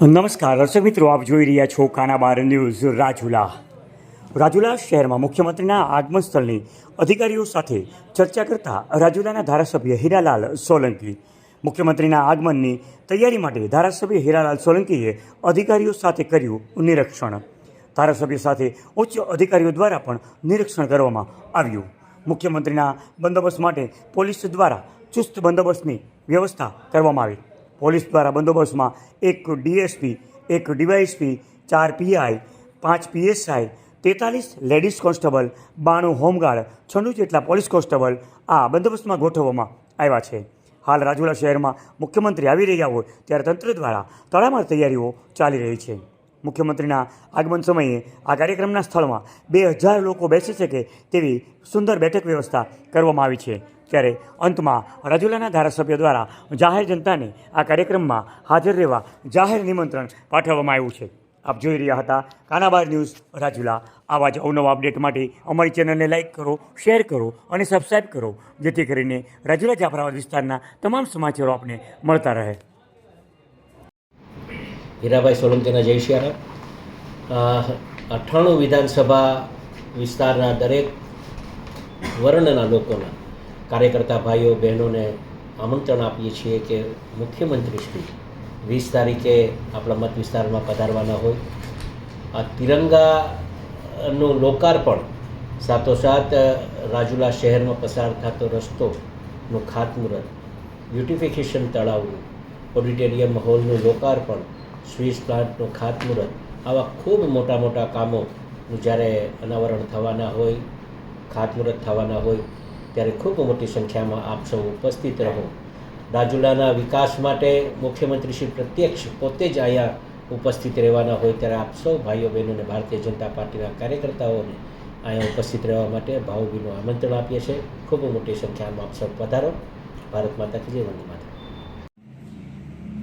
નમસ્કાર, દર્શક મિત્રો, આપ જોઈ રહ્યા છો કાનાબાર ન્યૂઝ રાજુલા. રાજુલા શહેરમાં મુખ્યમંત્રીના આગમન સ્થળની અધિકારીઓ સાથે ચર્ચા કરતા રાજુલાના ધારાસભ્ય હીરાલાલ સોલંકી, મુખ્યમંત્રીના આગમનની તૈયારી માટે ધારાસભ્ય હીરાલાલ સોલંકીએ અધિકારીઓ સાથે કર્યું નિરીક્ષણ. ધારાસભ્ય સાથે ઉચ્ચ અધિકારીઓ દ્વારા પણ નિરીક્ષણ કરવામાં આવ્યું. મુખ્યમંત્રીના બંદોબસ્ત માટે પોલીસ દ્વારા ચુસ્ત બંદોબસ્તની વ્યવસ્થા કરવામાં આવી. પોલીસ દ્વારા બંદોબસ્તમાં એક ડીએસપી, એક ડીવાયએસપી, ચાર પીઆઈ, પાંચ પીએસઆઈ, તેતાલીસ લેડીઝ કોન્સ્ટેબલ, બાણું હોમગાર્ડ, છન્નું જેટલા પોલીસ કોન્સ્ટેબલ આ બંદોબસ્તમાં ગોઠવવામાં આવ્યા છે. હાલ રાજુલા શહેરમાં મુખ્યમંત્રી આવી રહ્યા હોય ત્યારે તંત્ર દ્વારા તડામાર તૈયારીઓ ચાલી રહી છે. મુખ્યમંત્રીના આગમન સમયે આ કાર્યક્રમના સ્થળમાં બે હજાર લોકો બેસી શકે તેવી સુંદર બેઠક વ્યવસ્થા કરવામાં આવી છે. ત્યારે અંતમાં રાજુલાના ધારાસભ્ય દ્વારા જાહેર જનતાને આ કાર્યક્રમમાં હાજર રહેવા જાહેર નિમંત્રણ પાઠવવામાં આવ્યું છે. આપ જોઈ રહ્યા હતા કાનાબાર ન્યૂઝ રાજુલા. આવા જ અવનવા અપડેટ માટે અમારી ચેનલને લાઇક કરો, શેર કરો અને સબસ્ક્રાઈબ કરો, જેથી કરીને રાજુલા જાફરાબાદ વિસ્તારના તમામ સમાચારો આપને મળતા રહે. હીરાભાઈ સોલંકીના જય શિયારામ અઠ્ઠાણું વિધાનસભા વિસ્તારના દરેક વર્ણના લોકોના કાર્યકર્તા ભાઈઓ, બહેનોને આમંત્રણ આપીએ છીએ કે મુખ્યમંત્રી શ્રી વીસ તારીખે આપણા મત વિસ્તારમાં પધારવાના હોય. આ તિરંગાનું લોકાર્પણ સાથોસાથ રાજુલા શહેરમાં પસાર થતો રસ્તોનું ખાતમુહૂર્ત, બ્યુટિફિકેશન તળાવનું, ઓડિટોરિયમ હોલનું લોકાર્પણ સ્વીસ પ્લાન્ટનું ખાતમુહૂર્ત. આવા ખૂબ મોટા મોટા કામોનું જ્યારે અનાવરણ થવાના હોય, ખાતમુહૂર્ત થવાના હોય, ત્યારે ખૂબ મોટી સંખ્યામાં આપ સૌ ઉપસ્થિત રહો. રાજુલાના વિકાસ માટે મુખ્યમંત્રી શ્રી પ્રત્યક્ષ પોતે જ અહીંયા ઉપસ્થિત રહેવાના હોય ત્યારે આપ સૌ ભાઈઓ બહેનોને ભારતીય જનતા પાર્ટીના કાર્યકર્તાઓને અહીંયા ઉપસ્થિત રહેવા માટે ભાવભીનું આમંત્રણ આપીએ છીએ. ખૂબ મોટી સંખ્યામાં આપ સૌ પધારો. ભારત માતા કી વંદે માતા